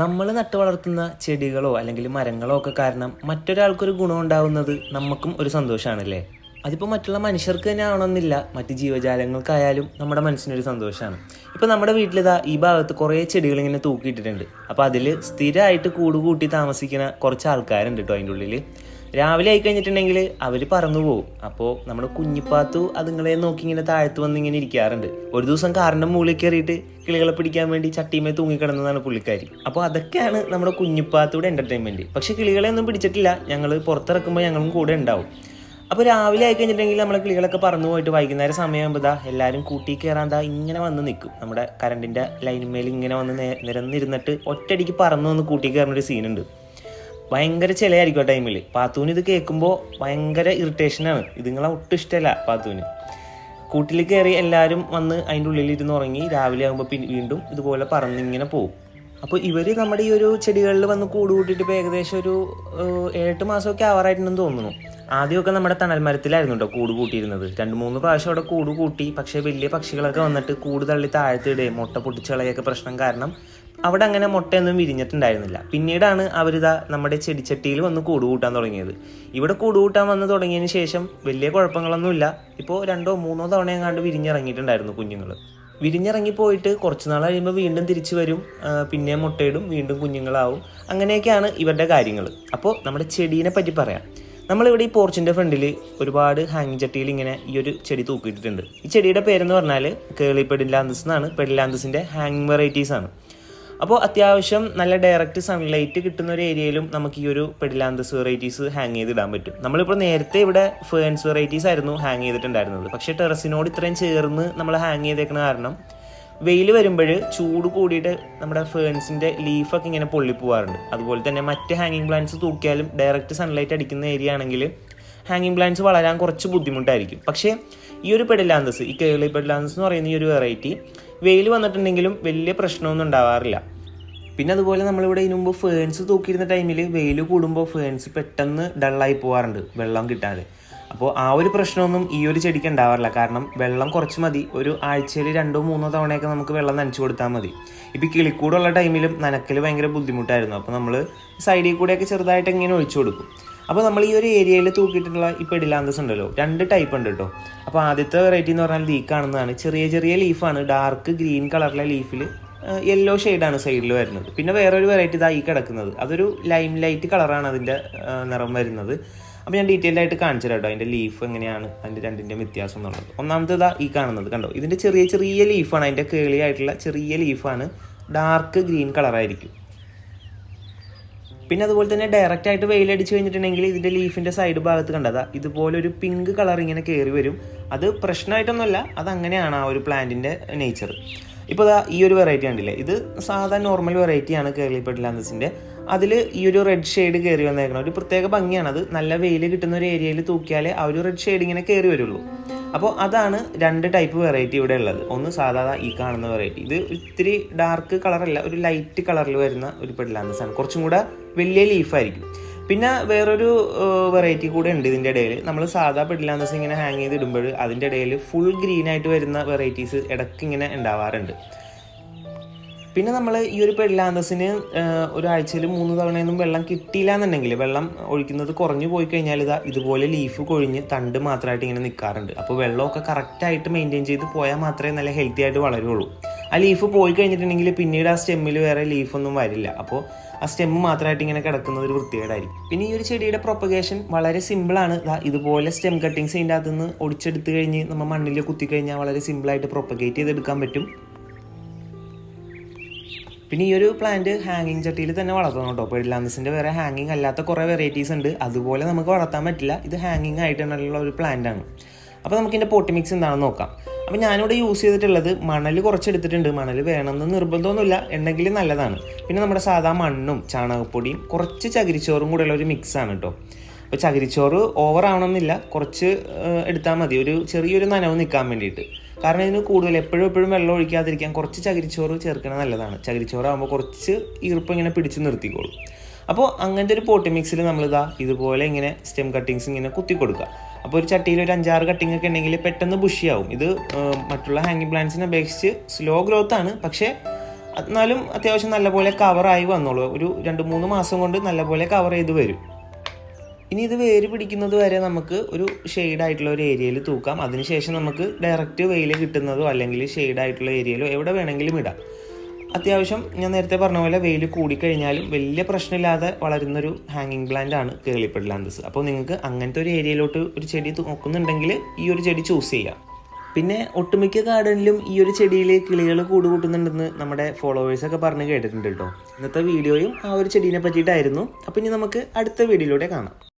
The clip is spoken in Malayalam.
നമ്മൾ നട്ടു വളർത്തുന്ന ചെടികളോ അല്ലെങ്കിൽ മരങ്ങളോ ഒക്കെ കാരണം മറ്റൊരാൾക്കൊരു ഗുണം ഉണ്ടാവുന്നത് നമുക്കും ഒരു സന്തോഷമാണല്ലേ അതിപ്പോൾ മറ്റുള്ള മനുഷ്യർക്ക് തന്നെ ആവണമെന്നില്ല. മറ്റ് ജീവജാലങ്ങൾക്കായാലും നമ്മുടെ മനസ്സിനൊരു സന്തോഷമാണ് ഇപ്പോൾ നമ്മുടെ വീട്ടിലിതാ ഈ ഭാഗത്ത് കുറേ ചെടികൾ ഇങ്ങനെ തൂക്കിയിട്ടിട്ടുണ്ട്. അപ്പോൾ അതിൽ സ്ഥിരമായിട്ട് കൂട് കൂട്ടി താമസിക്കുന്ന കുറച്ച് ആൾക്കാരുണ്ട് കേട്ടോ അതിന്റെ ഉള്ളിൽ രാവിലെ ആയി കഴിഞ്ഞിട്ടുണ്ടെങ്കിൽ അവർ പറന്നു പോകും അപ്പോൾ നമ്മുടെ കുഞ്ഞിപ്പാത്തു അതുങ്ങളെ നോക്കി ഇങ്ങനെ താഴ്ത്തു വന്ന് ഇങ്ങനെ ഇരിക്കാറുണ്ട്. ഒരു ദിവസം കാറിന്റെ മുകളിൽ കയറിയിട്ട് കിളികളെ പിടിക്കാൻ വേണ്ടി ചട്ടിമേ തൂങ്ങിക്കിടന്നതാണ് പുള്ളിക്കാരി. അപ്പോൾ അതൊക്കെയാണ് നമ്മുടെ കുഞ്ഞിപ്പാത്തയുടെ എന്റർടൈൻമെന്റ് പക്ഷേ കിളികളെ ഒന്നും പിടിച്ചിട്ടില്ല. ഞങ്ങൾ പുറത്തിറക്കുമ്പോൾ ഞങ്ങളും കൂടെ ഉണ്ടാവും. അപ്പോൾ രാവിലെ ആയി കഴിഞ്ഞിട്ടുണ്ടെങ്കിൽ നമ്മളെ കിളികളൊക്കെ പറന്നു പോയിട്ട് വൈകുന്നേരം സമയമാകുമ്പോൾ ദാ എല്ലാവരും കൂട്ടി കയറാൻ ദാ ഇങ്ങനെ വന്ന് നിൽക്കും. നമ്മുടെ കറണ്ടിന്റെ ലൈനിന്മേൽ ഇങ്ങനെ വന്ന് നിരന്നിരുന്നിട്ട് ഒറ്റയടിക്ക് പറന്നു വന്ന് കൂട്ടി കയറുന്ന ഒരു സീനുണ്ട് ഭയങ്കര ചിലയായിരിക്കും ആ ടൈമിൽ പാത്തൂന് ഇത് കേൾക്കുമ്പോൾ ഭയങ്കര ഇറിറ്റേഷനാണ് ഇതുങ്ങളെ ഒട്ടും ഇഷ്ടമല്ല പാത്തൂന് കൂട്ടിൽ കയറി എല്ലാവരും വന്ന് അതിന്റെ ഉള്ളിൽ ഇരുന്ന് ഉറങ്ങി രാവിലെ ആകുമ്പോൾ പിന്നെ വീണ്ടും ഇതുപോലെ പറന്നിങ്ങനെ പോകും അപ്പോൾ ഇവർ നമ്മുടെ ഈ ഒരു ചെടികളിൽ വന്ന് കൂട് കൂട്ടിയിട്ട് ഇപ്പോൾ ഏകദേശം ഒരു ഏഴെട്ട് മാസമൊക്കെ ആവാറായിട്ടുണ്ടെന്ന് തോന്നുന്നു. ആദ്യമൊക്കെ നമ്മുടെ തണൽ മരത്തിലായിരുന്നു കേട്ടോ കൂട് കൂട്ടിയിരുന്നത്. രണ്ട് മൂന്ന് പ്രാവശ്യം അവിടെ കൂട് കൂട്ടി. പക്ഷേ വലിയ പക്ഷികളൊക്കെ വന്നിട്ട് കൂട് തള്ളി താഴ്ത്തിയിടുകയും മുട്ട പൊട്ടിച്ചളയൊക്കെ പ്രശ്നം കാരണം അവിടെ അങ്ങനെ മുട്ടയൊന്നും വിരിഞ്ഞിട്ടുണ്ടായിരുന്നില്ല. പിന്നീടാണ് അവരിതാ നമ്മുടെ ചെടിച്ചട്ടിയിൽ വന്ന് കൂട് കൂട്ടാൻ തുടങ്ങിയത്. ഇവിടെ കൂട് കൂട്ടാൻ വന്ന് തുടങ്ങിയതിന് ശേഷം വലിയ കുഴപ്പങ്ങളൊന്നുമില്ല. ഇപ്പോൾ രണ്ടോ മൂന്നോ തവണ എങ്ങാണ്ട് വിരിഞ്ഞിറങ്ങിയിട്ടുണ്ടായിരുന്നു കുഞ്ഞുങ്ങൾ. വിരിഞ്ഞിറങ്ങി പോയിട്ട് കുറച്ച് നാൾ കഴിയുമ്പോൾ വീണ്ടും തിരിച്ചു വരും. പിന്നെ മുട്ടയിടും വീണ്ടും കുഞ്ഞുങ്ങളാവും. അങ്ങനെയൊക്കെയാണ് ഇവരുടെ കാര്യങ്ങൾ. അപ്പോൾ നമ്മുടെ ചെടീനെ പറ്റി പറയാം. നമ്മളിവിടെ ഈ പോർച്ചിന്റെ ഫ്രണ്ടിൽ ഒരുപാട് ഹാങ് ചട്ടിയിൽ ഇങ്ങനെ ഈ ഒരു ചെടി തൂക്കിയിട്ടിട്ടുണ്ട്. ഈ ചെടിയുടെ പേരെന്ന് പറഞ്ഞാൽ കേളി പെഡിലാന്തസ് എന്നാണ്. പെഡിലാന്തസിന്റെ ഹാങ് വെറൈറ്റീസ് ആണ്. അപ്പോൾ അത്യാവശ്യം നല്ല ഡയറക്റ്റ് സൺലൈറ്റ് കിട്ടുന്ന ഒരു ഏരിയയിലും നമുക്ക് ഈ ഒരു പെഡിലാന്തസ് വെറൈറ്റീസ് ഹാങ് ചെയ്തിടാൻ പറ്റും. നമ്മളിപ്പോൾ നേരത്തെ ഇവിടെ ഫേൺസ് വെറൈറ്റീസ് ആയിരുന്നു ഹാങ് ചെയ്തിട്ടുണ്ടായിരുന്നത്. പക്ഷേ ടെറസിനോട് ഇത്രയും ചേർന്ന് നമ്മൾ ഹാങ് ചെയ്തേക്കുന്ന കാരണം വെയിൽ വരുമ്പോൾ ചൂട് കൂടിയിട്ട് നമ്മുടെ ഫേൺസിന്റെ ലീഫൊക്കെ ഇങ്ങനെ പൊള്ളിപ്പോവാറുണ്ട്. അതുപോലെ തന്നെ മറ്റ് ഹാങ്ങിങ് പ്ലാന്റ്സ് തൂക്കിയാലും ഡയറക്റ്റ് സൺലൈറ്റ് അടിക്കുന്ന ഏരിയ ആണെങ്കിൽ ഹാങ്ങിങ് പ്ലാന്റ്സ് വളരാൻ കുറച്ച് ബുദ്ധിമുട്ടായിരിക്കും. പക്ഷേ ഈ ഒരു പെഡിലാന്തസ് ഈ കേളി പെഡിലാന്തസ് എന്ന് പറയുന്ന ഈ ഒരു വെറൈറ്റി വെയിൽ വന്നിട്ടുണ്ടെങ്കിലും വലിയ പ്രശ്നമൊന്നും ഉണ്ടാവാറില്ല. പിന്നെ അതുപോലെ നമ്മളിവിടെ ഇതിനു മുമ്പ് ഫേൺസ് തൂക്കിയിരുന്ന ടൈമിൽ വെയിൽ കൂടുമ്പോൾ ഫേൺസ് പെട്ടെന്ന് ഡള്ളായി പോകാറുണ്ട് വെള്ളം കിട്ടാതെ. അപ്പോൾ ആ ഒരു പ്രശ്നമൊന്നും ഈ ഒരു ചെടിക്ക് ഉണ്ടാവാറില്ല. കാരണം വെള്ളം കുറച്ച് മതി. ഒരു ആഴ്ചയിൽ രണ്ടോ മൂന്നോ തവണയൊക്കെ നമുക്ക് വെള്ളം നനച്ചു കൊടുത്താൽ മതി. ഇപ്പോൾ കിളിക്കൂടുള്ള ടൈമിലും നനക്കൽ ഭയങ്കര ബുദ്ധിമുട്ടായിരുന്നു. അപ്പോൾ നമ്മൾ സൈഡിൽ കൂടെയൊക്കെ ചെറുതായിട്ട് ഇങ്ങനെ ഒഴിച്ചു കൊടുക്കും. അപ്പോൾ നമ്മൾ ഈ ഒരു ഏരിയയിൽ തൂക്കിയിട്ടുള്ള ഈ ഇടിലാന്തസ് ഉണ്ടല്ലോ രണ്ട് ടൈപ്പ് ഉണ്ട് കേട്ടോ അപ്പോൾ ആദ്യത്തെ വെറൈറ്റി എന്ന് പറഞ്ഞാൽ ലീക്ക് കാണുന്നതാണ് ചെറിയ ചെറിയ ലീഫാണ് ഡാർക്ക് ഗ്രീൻ കളറിലെ ലീഫിൽ യെല്ലോ ഷെയ്ഡാണ് സൈഡിൽ വരുന്നത്. പിന്നെ വേറൊരു വെറൈറ്റി ഇതാ ഈ കിടക്കുന്നത്. അതൊരു ലൈം ലൈറ്റ് കളറാണ് അതിന്റെ നിറം വരുന്നത്. അപ്പോൾ ഞാൻ ഡീറ്റെയിൽ ആയിട്ട് കാണിച്ചു കേട്ടോ. അതിന്റെ ലീഫ് എങ്ങനെയാണ് അതിന്റെ രണ്ടിന്റെ വ്യത്യാസം എന്നുള്ളത്. ഒന്നാമത്തെ ഇതാ ഈ കാണുന്നത് കണ്ടോ? ഇതിന്റെ ചെറിയ ചെറിയ ലീഫാണ് അതിന്റെ കേളി ആയിട്ടുള്ള ചെറിയ ലീഫാണ് ഡാർക്ക് ഗ്രീൻ കളറായിരിക്കും പിന്നെ അതുപോലെ തന്നെ ഡയറക്റ്റ് ആയിട്ട് വെയിലടിച്ച് കഴിഞ്ഞിട്ടുണ്ടെങ്കിൽ ഇതിന്റെ ലീഫിന്റെ സൈഡ് ഭാഗത്ത് കണ്ടതാ ഇതുപോലെ ഒരു പിങ്ക് കളർ ഇങ്ങനെ കയറി വരും. അത് പ്രശ്നമായിട്ടൊന്നുമല്ല. അതങ്ങനെയാണ് ആ ഒരു പ്ലാന്റിന്റെ നേച്ചർ ഇപ്പോൾ ഈ ഒരു വെറൈറ്റി കണ്ടില്ലേ? ഇത് സാധാ നോർമൽ വെറൈറ്റിയാണ് കേരളി പെഡിലാന്തസിന്റെ അതിൽ ഈ ഒരു റെഡ് ഷെയ്ഡ് കയറി വന്നേക്കണം. ഒരു പ്രത്യേക ഭംഗിയാണ് അത്. നല്ല വെയിൽ കിട്ടുന്ന ഒരു ഏരിയയിൽ തൂക്കിയാലേ ആ ഒരു റെഡ് ഷെയ്ഡ് ഇങ്ങനെ കയറി വരുള്ളൂ. അപ്പോൾ അതാണ് രണ്ട് ടൈപ്പ് വെറൈറ്റി ഇവിടെ ഉള്ളത്. ഒന്ന് സാധാരണ ഈ കാണുന്ന വെറൈറ്റി ഇത് ഇത്തിരി ഡാർക്ക് കളറല്ല ഒരു ലൈറ്റ് കളറിൽ വരുന്ന ഒരു ആണ് കുറച്ചും കൂടെ വലിയ ലീഫായിരിക്കും പിന്നെ വേറൊരു വെറൈറ്റി കൂടെ ഉണ്ട് ഇതിന്റെ ഇടയിൽ നമ്മൾ സാധാ പെഡിലാന്തസ് ഇങ്ങനെ ഹാങ് ചെയ്ത് ഇടുമ്പോൾ അതിന്റെ ഇടയിൽ ഫുൾ ഗ്രീൻ ആയിട്ട് വരുന്ന വെറൈറ്റീസ് ഇടയ്ക്ക് ഇങ്ങനെ ഉണ്ടാവാറുണ്ട്. പിന്നെ നമ്മൾ ഈ ഒരു പെഡിലാന്തസിന് ഒരാഴ്ചയിൽ മൂന്ന് തവണയൊന്നും വെള്ളം കിട്ടിയില്ല എന്നുണ്ടെങ്കിൽ വെള്ളം ഒഴിക്കുന്നത് കുറഞ്ഞു പോയി കഴിഞ്ഞാൽ ഇതാ ഇതുപോലെ ലീഫ് കൊഴിഞ്ഞ് തണ്ട് മാത്രമായിട്ട് ഇങ്ങനെ നിൽക്കാറുണ്ട് അപ്പോൾ വെള്ളമൊക്കെ കറക്റ്റായിട്ട് മെയിന്റെയിൻ ചെയ്ത് പോയാൽ മാത്രമേ നല്ല ഹെൽത്തി ആയിട്ട് വളരുള്ളൂ. ആ ലീഫ് പോയി കഴിഞ്ഞിട്ടുണ്ടെങ്കിൽ പിന്നീട് ആ സ്റ്റെമ്മിൽ വേറെ ലീഫൊന്നും വരില്ല. അപ്പോൾ ആ സ്റ്റെമ്മ് മാത്രമായിട്ട് ഇങ്ങനെ കിടക്കുന്നത് ഒരു വൃത്തികേടായിരിക്കും. പിന്നെ ഈ ഒരു ചെടിയുടെ പ്രൊപ്പഗേഷൻ വളരെ സിമ്പിളാണ് ഇതാ ഇതുപോലെ സ്റ്റെം കട്ടിങ്സ് ഇതിന്റെ അകത്ത് നിന്ന് ഒടിച്ചെടുത്ത് കഴിഞ്ഞ് നമ്മൾ മണ്ണിൽ കുത്തി കഴിഞ്ഞാൽ വളരെ സിമ്പിളായിട്ട് പ്രൊപ്പഗേറ്റ് ചെയ്തെടുക്കാൻ പറ്റും. പിന്നെ ഈ ഒരു പ്ലാന്റ് ഹാങ്ങിങ് ചട്ടിയിൽ തന്നെ വളർത്തണം കേട്ടോ. പെഡിലാന്തസിന്റെ വേറെ ഹാങ്ങിങ് അല്ലാത്ത കുറേ വെറൈറ്റീസ് ഉണ്ട്. അതുപോലെ നമുക്ക് വളർത്താൻ പറ്റില്ല. ഇത് ഹാങ്ങിങ് ആയിട്ടുള്ള ഒരു പ്ലാന്റ് ആണ്. അപ്പോൾ നമുക്ക് ഇതിന്റെ പോട്ടി മിക്സ് എന്താണെന്ന് നോക്കാം. അപ്പോൾ ഞാനിവിടെ യൂസ് ചെയ്തിട്ടുള്ളത് മണൽ കുറച്ച് എടുത്തിട്ടുണ്ട് മണൽ വേണമെന്ന് നിർബന്ധമൊന്നുമില്ല. ഉണ്ടെങ്കിൽ നല്ലതാണ്. പിന്നെ നമ്മുടെ സാധാ മണ്ണും ചാണകപ്പൊടിയും കുറച്ച് ചകിരിച്ചോറും കൂടെയുള്ള ഒരു മിക്സാണ് കേട്ടോ. അപ്പോൾ ചകിരിച്ചോറ് ഓവർ ആവണമെന്നില്ല. കുറച്ച് എടുത്താൽ മതി. ഒരു ചെറിയൊരു നനവ് നിൽക്കാൻ വേണ്ടിയിട്ട്. കാരണം ഇതിന് കൂടുതൽ എപ്പോഴും എപ്പോഴും വെള്ളം ഒഴിക്കാതിരിക്കാൻ കുറച്ച് ചകിരിച്ചോറ് ചേർക്കുന്നത് നല്ലതാണ്. ചകിരിച്ചോറ് ആകുമ്പോൾ കുറച്ച് ഈർപ്പം ഇങ്ങനെ പിടിച്ചു നിർത്തിക്കോളും. അപ്പോൾ അങ്ങനത്തെ ഒരു പോട്ടി മിക്സിൽ നമ്മളിതാ ഇതുപോലെ ഇങ്ങനെ സ്റ്റെം കട്ടിങ്സ് ഇങ്ങനെ കുത്തി കൊടുക്കുക അപ്പോൾ ഒരു ചട്ടിയിൽ ഒരു അഞ്ചാറ് കട്ടിങ് ഒക്കെ ഉണ്ടെങ്കിൽ പെട്ടെന്ന് ബുഷിയാവും ഇത് മറ്റുള്ള ഹാങ്ങിങ് പ്ലാന്റ്സിനെ അപേക്ഷിച്ച് സ്ലോ ഗ്രോത്ത് ആണ്. പക്ഷേ എന്നാലും അത്യാവശ്യം നല്ലപോലെ കവറായി വന്നോളൂ. ഒരു രണ്ട് മൂന്ന് മാസം കൊണ്ട് നല്ലപോലെ കവർ ചെയ്ത് വരും. ഇനി ഇത് വേര് പിടിക്കുന്നത് വരെ നമുക്ക് ഒരു ആയിട്ടുള്ള ഒരു ഏരിയയിൽ തൂക്കാം. അതിനുശേഷം നമുക്ക് ഡയറക്റ്റ് വെയിൽ കിട്ടുന്നതോ അല്ലെങ്കിൽ ആയിട്ടുള്ള ഏരിയയിലോ എവിടെ വേണമെങ്കിലും ഇടാം. അത്യാവശ്യം ഞാൻ നേരത്തെ പറഞ്ഞ പോലെ വെയിൽ കൂടിക്കഴിഞ്ഞാലും വലിയ പ്രശ്നമില്ലാതെ വളരുന്നൊരു ഹാങ്ങിങ് പ്ലാന്റ് ആണ് കേളിപ്പെടലാന്തസ് അപ്പോൾ നിങ്ങൾക്ക് അങ്ങനത്തെ ഒരു ഏരിയയിലോട്ട് ഒരു ചെടി നോക്കുന്നുണ്ടെങ്കിൽ ഈ ഒരു ചെടി ചൂസ് ചെയ്യാം. പിന്നെ ഒട്ടുമിക്ക ഗാർഡനിലും ഈ ഒരു ചെടിയിൽ കിളികൾ കൂട് കൂട്ടുന്നുണ്ടെന്ന് നമ്മുടെ ഫോളോവേഴ്സൊക്കെ പറഞ്ഞ് കേട്ടിട്ടുണ്ട് കേട്ടോ ഇന്നത്തെ വീഡിയോയും ആ ഒരു ചെടീനെ പറ്റിയിട്ടായിരുന്നു. അപ്പോൾ ഇനി നമുക്ക് അടുത്ത വീഡിയോയിലൂടെ കാണാം.